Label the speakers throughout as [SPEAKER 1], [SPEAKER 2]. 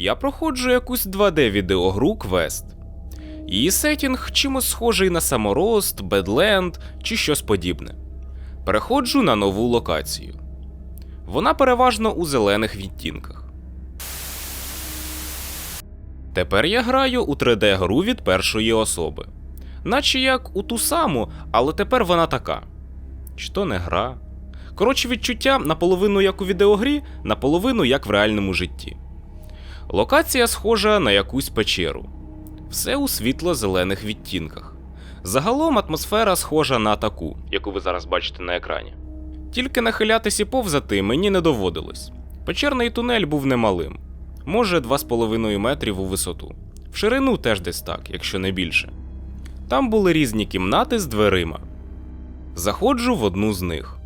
[SPEAKER 1] Я проходжу якусь 2D-відеогру квест. Її сетінг чимось схожий на саморост, Бедленд чи щось подібне. Переходжу на нову локацію. Вона переважно у зелених відтінках. Тепер я граю у 3D-гру від першої особи. Наче як у ту саму, але тепер вона така. Чи то не гра. Коротше, відчуття наполовину як у відеогрі, наполовину як в реальному житті. Локація схожа на якусь печеру. Все у світло-зелених відтінках. Загалом атмосфера схожа на таку, яку ви зараз бачите на екрані. Тільки нахилятись і повзати мені не доводилось. Печерний тунель був немалим, може 2,5 метрів у висоту. В ширину теж десь так, якщо не більше. Там були різні кімнати з дверима. Заходжу в одну з них.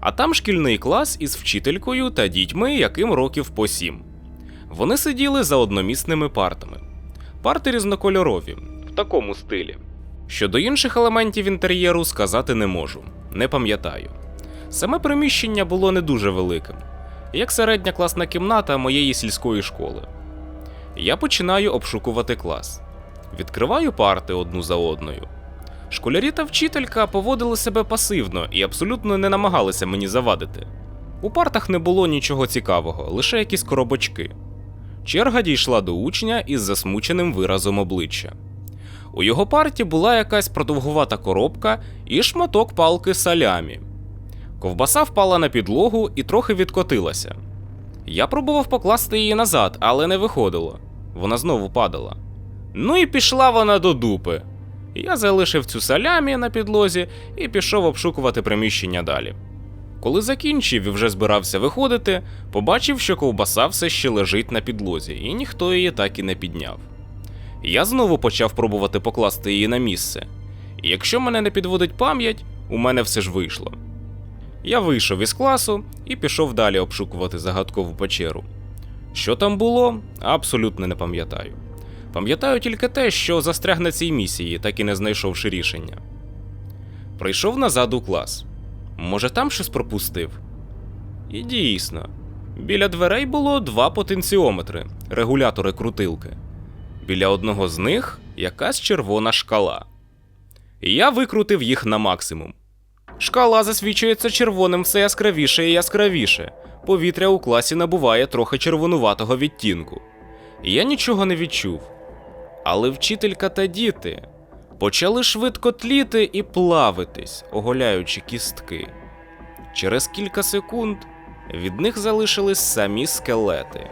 [SPEAKER 1] А там шкільний клас із вчителькою та дітьми, яким років по сім. Вони сиділи за одномісними партами. Парти різнокольорові, в такому стилі. Щодо інших елементів інтер'єру сказати не можу, не пам'ятаю. Саме приміщення було не дуже великим, як середня класна кімната моєї сільської школи. Я починаю обшукувати клас. Відкриваю парти одну за одною. Школярі та вчителька поводили себе пасивно і абсолютно не намагалися мені завадити. У партах не було нічого цікавого, лише якісь коробочки. Черга дійшла до учня із засмученим виразом обличчя. У його парті була якась продовгувата коробка і шматок палки салямі. Ковбаса впала на підлогу і трохи відкотилася. Я пробував покласти її назад, але не виходило. Вона знову падала. Ну і пішла вона до дупи. Я залишив цю салямі на підлозі і пішов обшукувати приміщення далі. Коли закінчив і вже збирався виходити, побачив, що ковбаса все ще лежить на підлозі, і ніхто її так і не підняв. Я знову почав пробувати покласти її на місце. І якщо мене не підводить пам'ять, у мене все ж вийшло. Я вийшов із класу і пішов далі обшукувати загадкову печеру. Що там було, абсолютно не пам'ятаю. Пам'ятаю тільки те, що застряг на цій місії, так і не знайшовши рішення. Прийшов назад у клас. Може, там щось пропустив? І дійсно, біля дверей було два потенціометри, регулятори крутилки. Біля одного з них якась червона шкала. Я викрутив їх на максимум. Шкала засвічується червоним все яскравіше і яскравіше. Повітря у класі набуває трохи червонуватого відтінку. Я нічого не відчув. Але вчителька та діти почали швидко тліти і плавитись, оголяючи кістки. Через кілька секунд від них залишились самі скелети,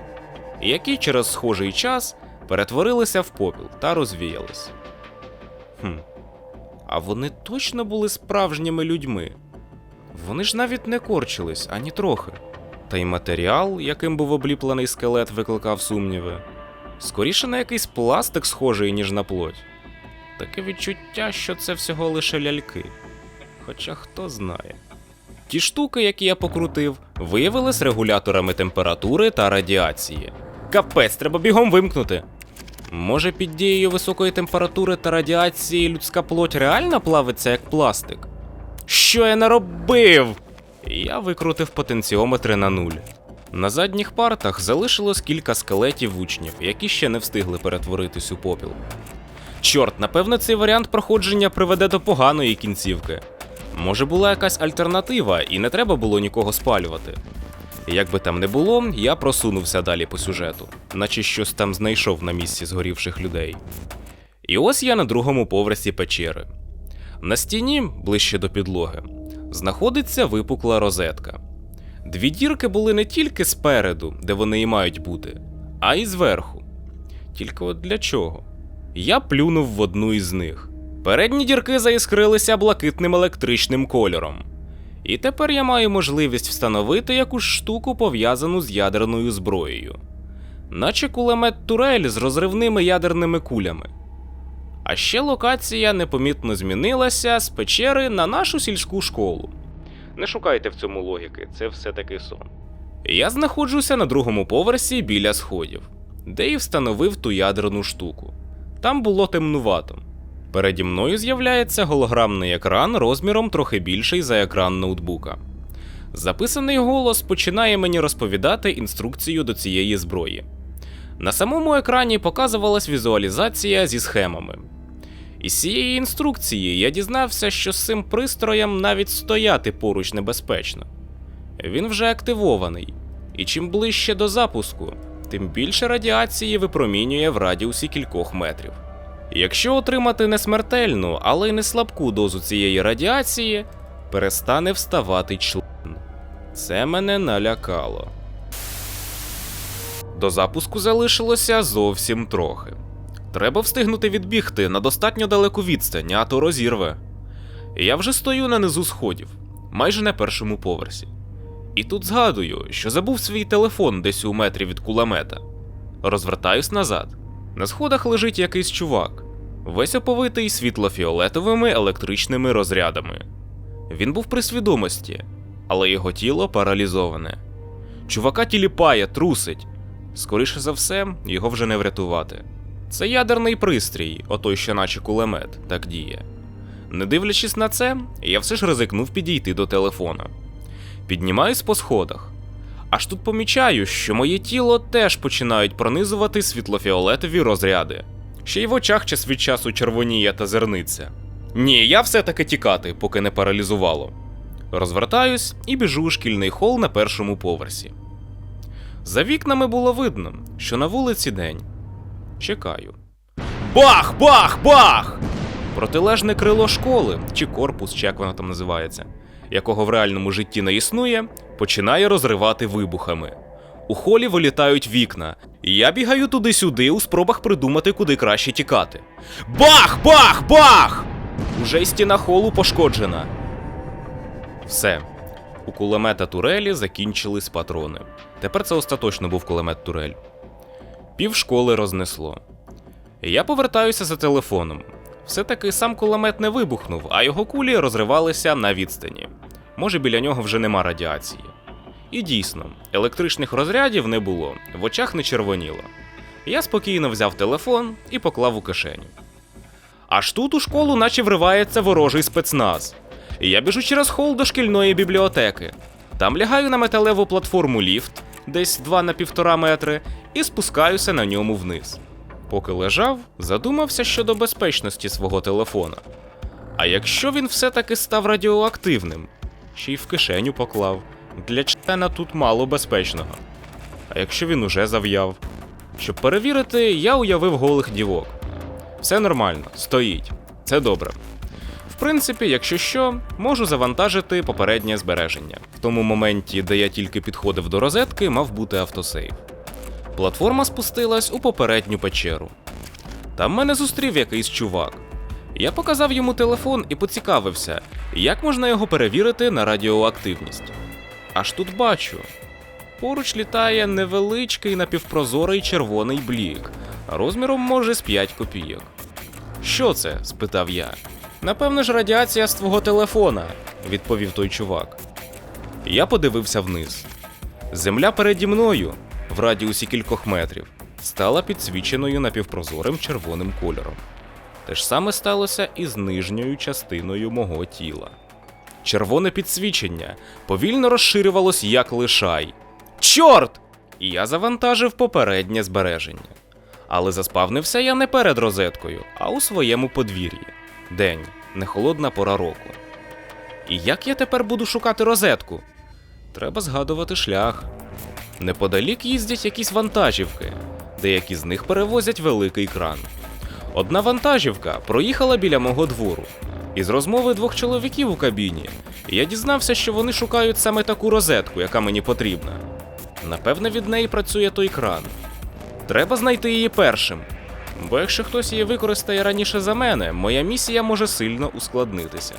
[SPEAKER 1] які через схожий час перетворилися в попіл та розвіялись. Хм. А вони точно були справжніми людьми. Вони ж навіть не корчились ані трохи. Та й матеріал, яким був обліплений скелет, викликав сумніви. Скоріше на якийсь пластик схожий, ніж на плоть. Таке відчуття, що це всього лише ляльки. Хоча хто знає. Ті штуки, які я покрутив, виявились регуляторами температури та радіації. Капець, треба бігом вимкнути. Може, під дією високої температури та радіації людська плоть реально плавиться як пластик? Що я наробив? Я викрутив потенціометри на нуль. На задніх партах залишилось кілька скелетів учнів, які ще не встигли перетворитись у попіл. Чорт, напевно, цей варіант проходження приведе до поганої кінцівки. Може, була якась альтернатива, і не треба було нікого спалювати. Як би там не було, я просунувся далі по сюжету, наче щось там знайшов на місці згорівших людей. І ось я на другому поверсі печери. На стіні, ближче до підлоги, знаходиться випукла розетка. Дві дірки були не тільки спереду, де вони і мають бути, а й зверху. Тільки от для чого? Я плюнув в одну із них. Передні дірки заіскрилися блакитним електричним кольором. І тепер я маю можливість встановити якусь штуку, пов'язану з ядерною зброєю, наче кулемет турель з розривними ядерними кулями. А ще локація непомітно змінилася з печери на нашу сільську школу. Не шукайте в цьому логіки, це все таки сон. Я знаходжуся на другому поверсі біля сходів, де і встановив ту ядерну штуку. Там було темнувато. Переді мною з'являється голограмний екран розміром трохи більший за екран ноутбука. Записаний голос починає мені розповідати інструкцію до цієї зброї. На самому екрані показувалась візуалізація зі схемами. Із цієї інструкції я дізнався, що з цим пристроєм навіть стояти поруч небезпечно. Він вже активований, і чим ближче до запуску, тим більше радіації випромінює в радіусі кількох метрів. Якщо отримати не смертельну, але й не слабку дозу цієї радіації, перестане вставати член. Це мене налякало. До запуску залишилося зовсім трохи. Треба встигнути відбігти на достатньо далеку відстань, а то розірве. Я вже стою на низу сходів, майже на першому поверсі. І тут згадую, що забув свій телефон десь у метрі від кулемета. Розвертаюсь назад. На сходах лежить якийсь чувак, весь оповитий світло-фіолетовими електричними розрядами. Він був при свідомості, але його тіло паралізоване. Чувака тіліпає, трусить. Скоріше за все, його вже не врятувати. Це ядерний пристрій, отой що наче кулемет, так діє. Не дивлячись на це, я все ж ризикнув підійти до телефона. Піднімаюсь по сходах. Аж тут помічаю, що моє тіло теж починають пронизувати світлофіолетові розряди. Ще й в очах час від часу червоніє та зерниться. Ні, я все-таки тікати, поки не паралізувало. Розвертаюсь і біжу у шкільний хол на першому поверсі. За вікнами було видно, що на вулиці день. Чекаю. Бах! Бах! Бах! Протилежне крило школи, чи корпус, чи як воно там називається, якого в реальному житті не існує, починає розривати вибухами. У холі вилітають вікна, і я бігаю туди-сюди у спробах придумати, куди краще тікати. Бах! Бах! Бах! Уже стіна холу пошкоджена. Все. У кулемета турелі закінчились патрони. Тепер це остаточно був кулемет турель. Пів школи рознесло. Я повертаюся за телефоном. Все-таки сам кулемет не вибухнув, а його кулі розривалися на відстані. Може, біля нього вже нема радіації. І дійсно, електричних розрядів не було, в очах не червоніло. Я спокійно взяв телефон і поклав у кишеню. Аж тут у школу наче вривається ворожий спецназ. Я біжу через хол до шкільної бібліотеки. Там лягаю на металеву платформу ліфт, десь 2 на півтора метри, і спускаюся на ньому вниз. Поки лежав, задумався щодо безпечності свого телефона. А якщо він все-таки став радіоактивним, ще й в кишеню поклав. Для члена тут мало безпечного. А якщо він уже зав'яв? Щоб перевірити, я уявив голих дівок. Все нормально, стоїть. Це добре. В принципі, якщо що, можу завантажити попереднє збереження. В тому моменті, де я тільки підходив до розетки, мав бути автосейв. Платформа спустилась у попередню печеру. Там мене зустрів якийсь чувак. Я показав йому телефон і поцікавився, як можна його перевірити на радіоактивність. Аж тут бачу. Поруч літає невеличкий напівпрозорий червоний блік, розміром може з 5 копійок. Що це? спитав я. Напевно ж, радіація з твого телефона, відповів той чувак. Я подивився вниз. Земля переді мною, в радіусі кількох метрів, стала підсвіченою напівпрозорим червоним кольором. Те ж саме сталося і з нижньою частиною мого тіла. Червоне підсвічення повільно розширювалось як лишай. Чорт! І я завантажив попереднє збереження. Але заспавнився я не перед розеткою, а у своєму подвір'ї. День, не холодна пора року. І як я тепер буду шукати розетку? Треба згадувати шлях. Неподалік їздять якісь вантажівки, деякі з них перевозять великий кран. Одна вантажівка проїхала біля мого двору. Із розмови двох чоловіків у кабіні я дізнався, що вони шукають саме таку розетку, яка мені потрібна. Напевне, від неї працює той кран. Треба знайти її першим. Бо якщо хтось її використає раніше за мене, моя місія може сильно ускладнитися.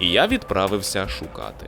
[SPEAKER 1] І я відправився шукати.